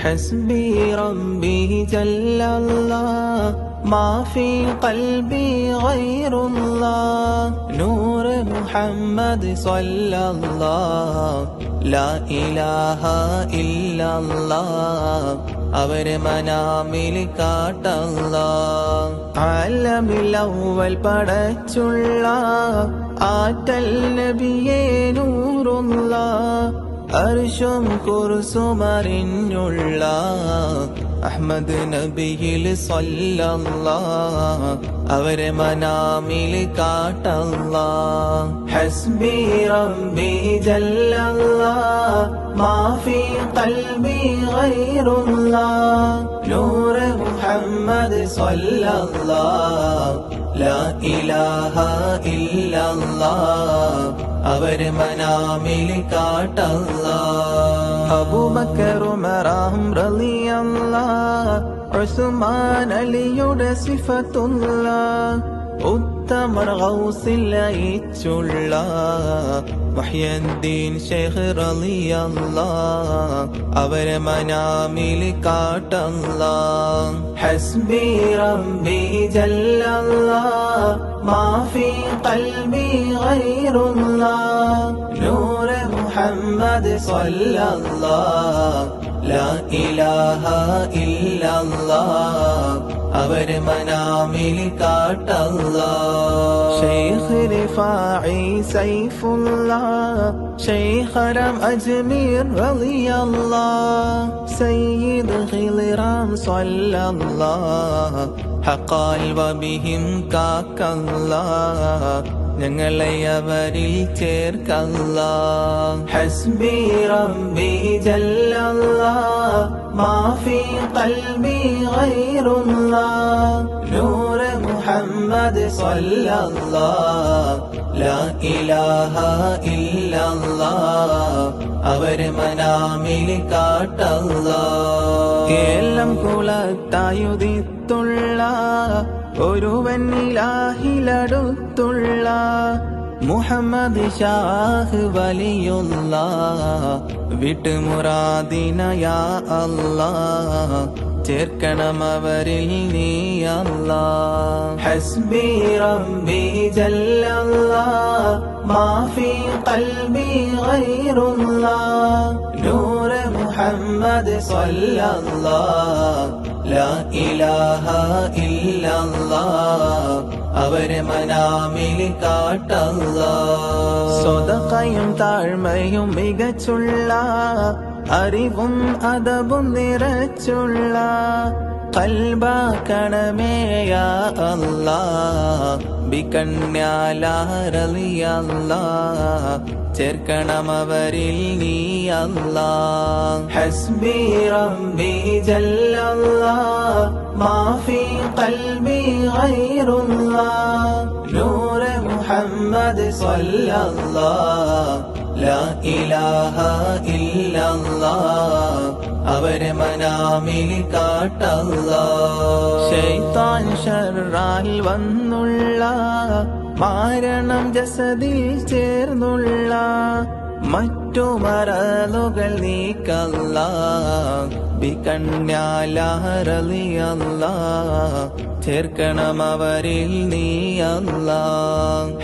حسبي ربي جل الله ما في قلبي غير الله نور محمد صلى الله لا إله إلا الله അവരെ മനാമിൽ കാട്ടല്ല ആലമിലവൽ പടച്ചുള്ള ആറ്റൽ നബിയേ നൂറുള്ള അർഷും കുറുസുമറിഞ്ഞുള്ള അഹമ്മദ് നബിയിൽ സ്വല്ലല്ല അവരെ മനാമിൽ കാട്ടല്ല. ഹസ്ബി റബ്ബി ജല്ലല്ല. മാ ഫീ ഖൽബി ഗൈറുല്ലാ. നൂർ മുഹമ്മദ് സ്വല്ലല്ലാഹ് ലാ ഇലാഹ ഇല്ലല്ലാഹ് അവർ മനാമിൽ കാട്ടല്ല. അബൂബക്കർ ഉമറാം റളിയല്ലാഹ് ഉസ്മാൻ അലിയുടെ സിഫത്തുള്ള ഉത്തമർ ഗൗസിൽ അയച്ചുള്ള മഹ്യദ്ദീൻ റലിയല്ല അവരെ മനാമിൽ കാട്ടല്ല. ഹസ്ബി റബ്ബി ജല്ലല്ലാഹ് മാഫി ഖൽബി ഗൈറുല്ലാഹ് നൂർ മുഹമ്മദ് സ്വല്ലല്ലാഹ് ലാ ഇലാഹ ഇല്ലല്ലാഹ് അവര് മനാമിൽ കാട്ടല്ല ഷെയ്ഖ് റിഫാഇ സൈഫുള്ള ഷെയ്ഖരം അജ്മീർ റളിയല്ലാഹ് സയ്യിദ് ഖിൽറാം സ്വല്ലല്ലാഹ് ഹഖാൽ വബിഹിം കാക്കല്ലാഹ് ഞങ്ങളെ അവരിൽ ചേർക്കല്ല. ഹസ്ബി റബ്ബി സ്വല്ലല്ലാഹ് ലാ ഇലാഹ ഇല്ലല്ലാഹ് അവർ മനാമിൽ കാട്ടല്ല. ഏലം കുളത്തായുദിത്തുള്ള ഒരുവനിലാഹിലടുത്തുള്ള മുഹമ്മദ് ഷാഹ് വലിയുള്ള വിട്ടുമുറാദിനയാ അല്ലാ. ചേർക്കണം അവരിൽ നീ അല്ലാ. ഹസ്ബി റബ്ബി ജല്ലല്ലാ. മാഫി ഖൽബി ഗൈറുല്ലാഹ് നൂർ മുഹമ്മദ് സ്വല്ലല്ലാഹ് ലാ ഇലാഹ ഇല്ലല്ലാഹ് അവരെ മനാമിൽ കാട്ടല്ല. സ്വതക്കയും താഴ്മയും മികച്ചുള്ള അറിവും അതവും നിറച്ചുള്ള കൽബാക്കണമേയ അല്ലാ അവരിൽ നീ അല്ലാ. ഹസ്ബി റബ്ബി ജല്ലല്ലാഹ് മാഫി ഖൽബി ഗൈറുല്ലാഹ് നൂർ മുഹമ്മദ് സ്വല്ലല്ലാഹ് ലാ ഇലാഹ അവരെ മനാമിൽ കാട്ടല്ല. ശൈത്താൻ ഷർറാൽ വന്നുള്ള മാരണം ജസദിൽ ചേർന്നുള്ള മറ്റു മറലുകൾ നീക്കല്ല. ബികന്യാലഹരലിയല്ല ചേർക്കണം അവരിൽ നീ അല്ല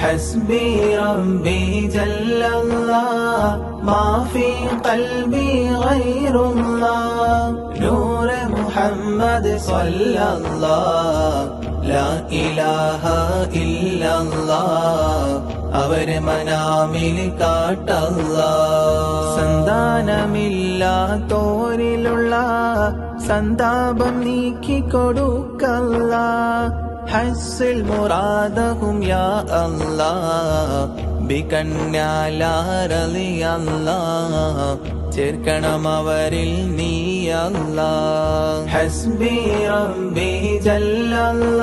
ഹസ്ബി റബ്ബി ജല്ലല്ലാഹ് മാഫി ഖൽബി ഗൈറുല്ലാഹ് നൂർ മുഹമ്മദ് സ്വല്ലല്ലാഹ് ലാ ഇലാഹ ഇല്ലല്ലാഹ് അവർ മനാമിൽ കാട്ടല്ല. സന്താനമില്ലാത്തോരിലുള്ള സന്താപം നീക്കിക്കൊടുക്കല്ല ഹസ്സിൽ മുറാദഹും യാ അല്ലാ. ബികന്യാലാരലിയല്ലാ ചേർക്കണം അവരിൽ നീ അല്ല ഹസ്ബി റബ്ബി ജല്ലല്ല.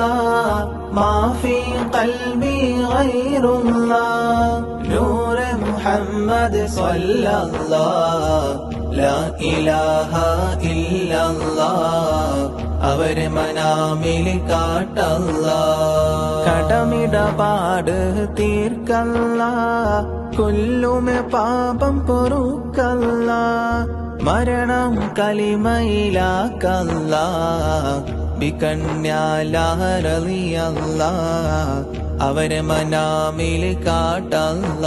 മാഫി ഫീ ഖൽബി ഗൈറുല്ലാഹ് നൂർ മുഹമ്മദ് ഇല്ലല്ലാഹ് അവരെ മനാമിൽ കാട്ടല്ല. കടമിടപാട് തീർക്കല്ല. കൊല്ലുമെ പാപം പൊറുക്കല്ല. മരണം കലിമയിലാക്കല്ല. കാട്ടിക്കണ്യാലിയല്ല അവരെ മനാമിൽ കാട്ടല്ല.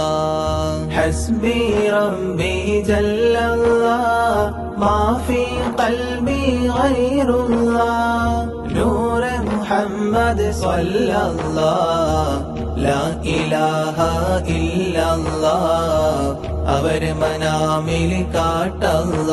ഹസ്ബി റബ്ബി മാഫി ഖൽബി ഗൈറുല്ലാ നൂർ മുഹമ്മദ് സല്ലല്ലാ ലാ ഇലാഹ ഇല്ലല്ലാ. അവരെ മനാമിൽ കാട്ടല്ല.